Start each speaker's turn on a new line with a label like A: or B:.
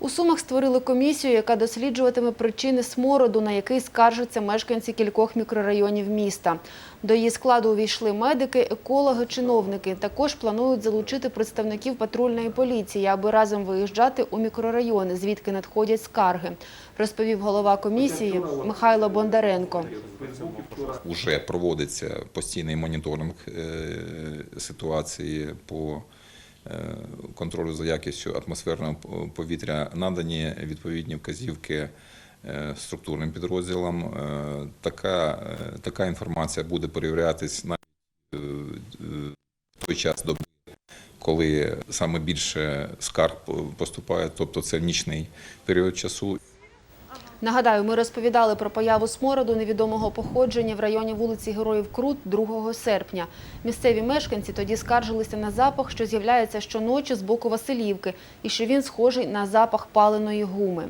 A: У Сумах створили комісію, яка досліджуватиме причини смороду, на який скаржаться мешканці кількох мікрорайонів міста. До її складу увійшли медики, екологи, чиновники. Також планують залучити представників патрульної поліції, аби разом виїжджати у мікрорайони, звідки надходять скарги, розповів голова комісії Михайло Бондаренко.
B: Уже проводиться постійний моніторинг е, ситуації по контролю за якістю атмосферного повітря. Надані відповідні вказівки е, структурним підрозділам. Е, Така, е, така інформація буде перевірятись е, е, в той час доби, коли саме більше скарб поступає, тобто це нічний період часу.
A: Нагадаю, ми розповідали про появу смороду невідомого походження в районі вулиці Героїв Крут 2 серпня. Місцеві мешканці тоді скаржилися на запах, що з'являється щоночі з боку Василівки, і що він схожий на запах паленої гуми.